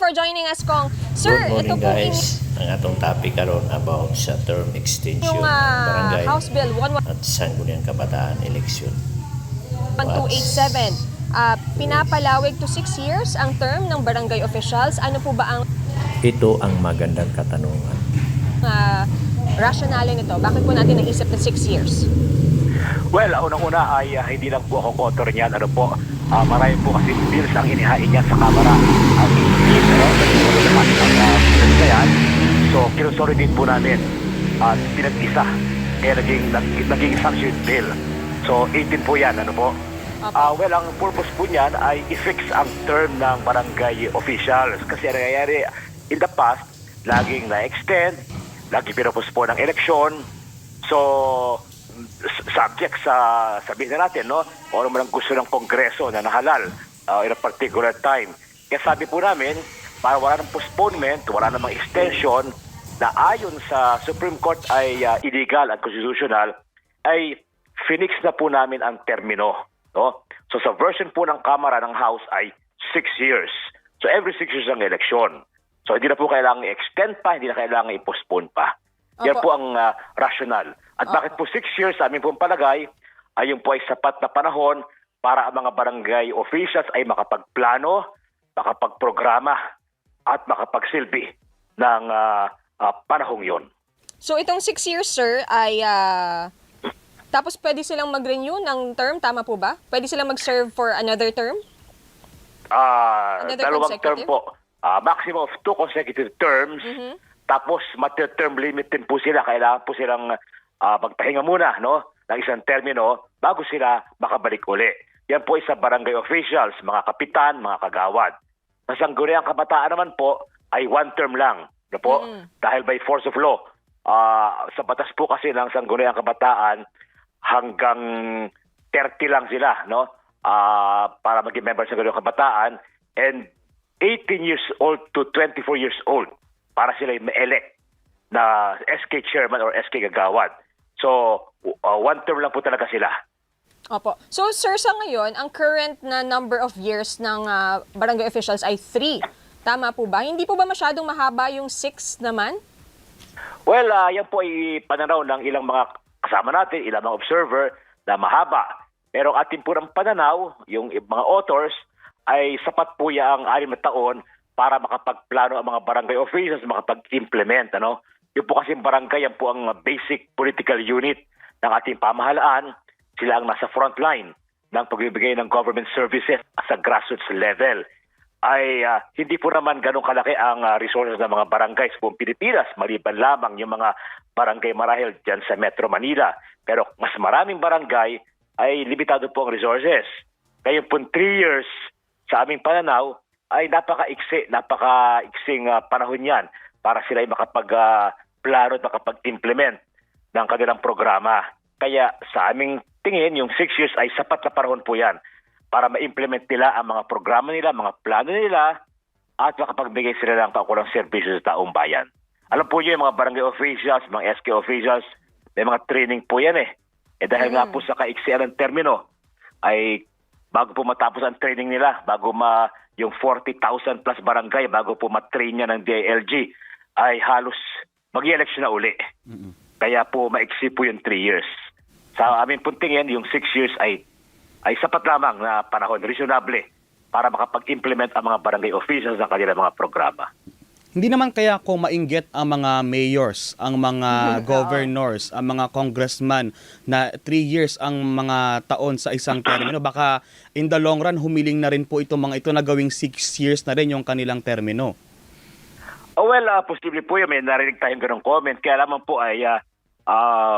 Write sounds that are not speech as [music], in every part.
you for joining us, Kong. Sir, Good ito morning po in- guys. Ang atong topic karon about sa term extension yung ng ah, barangay House Bill at Sangguniang Kabataan election. 11287. Ah, pinapalawig to 6 years ang term ng barangay officials. Ano po ba ang Ito ang magandang katanungan. uh, rationale nito? Bakit po natin naisip na 6 years? Well, unang-una ay ah, hindi lang po ako counter niyan. Ano po, ah, marami po kasi bills ang inihain niyan sa Kamara. Ang hindi, pero nagsimula naman ang uh, bills na yan. So, kinusolidate po namin at pinag-isa. Kaya naging, naging, naging sanction bill. So, 18 po yan. Ano po? Opo. Ah, well, ang purpose po niyan ay i-fix ang term ng barangay officials. Kasi ang nangyayari in the past, laging na-extend, lagi pinapos po ng eleksyon. So, subject sa, sabihin na natin, no? O ano man ang gusto ng Kongreso na nahalal uh, in a particular time. Kaya sabi po namin, para wala ng postponement, wala namang extension, na ayon sa Supreme Court ay uh, illegal at constitutional, ay finix na po namin ang termino. No? So sa version po ng Kamara ng House ay six years. So every six years ang eleksyon. So hindi na po kailangan i-extend pa, hindi na kailangan i-postpone pa. Yan Opo. po ang ah, rational. At bakit po six years sa amin pong palagay, ay yung po ay sapat na panahon para ang mga barangay officials ay makapagplano, makapagprograma, at makapagsilbi ng ah, ah, panahong yon. So itong 6 years, sir, ay ah, tapos pwede silang mag-renew ng term, tama po ba? Pwede silang mag-serve for another term? Ah, Another dalawang term po. Ah, maximum of two consecutive terms. Mhm. Tapos term limit din po sila. Kailangan po silang ah, magpahinga muna no, ng isang termino bago sila makabalik uli. Yan po ay sa barangay officials, mga kapitan, mga kagawad. Sa sangguniang kabataan naman po ay one term lang. No po? Mm. Dahil by force of law. Ah, sa batas po kasi ng sangguniang kabataan hanggang 30 lang sila, no? Ah, para maging member sa ganung kabataan and 18 years old to 24 years old para sila ma-elect na SK chairman or SK gagawad. So, uh, one term lang po talaga sila. Opo. So, sir, sa ngayon, ang current na number of years ng ah, barangay officials ay 3. Tama po ba? Hindi po ba masyadong mahaba yung 6 naman? Well, ah, yan po ay pananaw ng ilang mga kasama natin, ilang mga observer na mahaba. Pero ating purang pananaw, yung mga authors, ay sapat po yung anim na taon para makapagplano ang mga barangay officials, makapag-implement. Ano? Yung po kasi barangay, yan po ang basic political unit ng ating pamahalaan. Sila ang nasa front line ng pagbibigay ng government services sa grassroots level ay ah, hindi po naman ganun kalaki ang ah, resources ng mga barangay sa buong Pilipinas, maliban lamang yung mga barangay marahil dyan sa Metro Manila. Pero mas maraming barangay ay limitado po ang resources. Kaya po 3 years sa aming pananaw ay napaka-iksi, napaka-iksing ah, panahon yan para sila ay makapag-plano at makapag-implement ng kanilang programa. Kaya sa aming tingin, yung 6 years ay sapat na panahon po yan para ma-implement nila ang mga programa nila, mga plano nila, at makapagbigay sila ng kaukulang serbisyo sa taong bayan. Alam po niyo yung mga barangay officials, mga SK officials, may mga training po yan eh. Eh dahil nga po sa kaiksian ng termino, ay bago po matapos ang training nila, bago ma yung 40,000 plus barangay, bago po matrain niya ng DILG, ay halos mag-election na uli. Kaya po maiksi po yung 3 years. Sa amin pong tingin, yung 6 years ay ay sapat lamang na panahon, reasonable, para makapag-implement ang mga barangay officials ng kanilang mga programa. Hindi naman kaya kung mainggit ang mga mayors, ang mga [laughs] governors, ang mga congressman na 3 years ang mga taon sa isang termino, [clears throat] baka in the long run humiling na rin po itong mga ito na gawing 6 years na rin yung kanilang termino. Oh, well, ah, posible po yun. May narinig tayong ganong comment. Kaya naman po ay ah,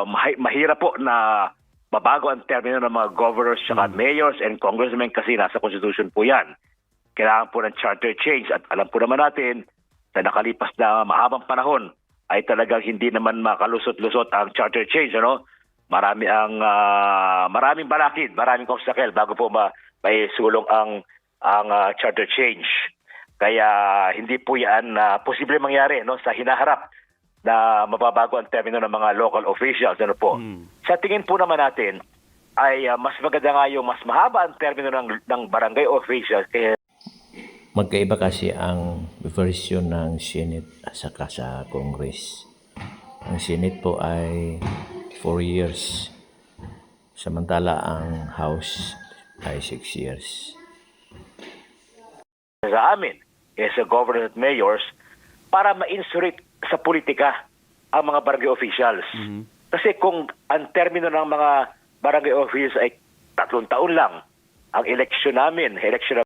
mahi- mahirap po na mabago ang termino ng mga governors, saka mayors and congressmen kasi nasa constitution po yan. Kailangan po ng charter change at alam po naman natin sa nakalipas na mahabang panahon ay talagang hindi naman makalusot-lusot ang charter change. Ano? Marami ang ah, maraming balakid, maraming obstacle bago po ma may sulong ang ang ah, charter change. Kaya hindi po yan na posible mangyari no sa hinaharap na mababago ang termino ng mga local officials ano po. Sa tingin po naman natin ay ah, mas maganda nga yung mas mahaba ang termino ng, ng barangay officials kaya Magkaiba kasi ang version ng Senate at saka sa Congress. Ang Senate po ay 4 years. Samantala ang House ay 6 years. sa amin as a governor at mayors para ma-insurate sa politika ang mga barangay officials. Kasi kung ang termino ng mga barangay officials ay tatlong taon lang, ang eleksyon namin, eleksyon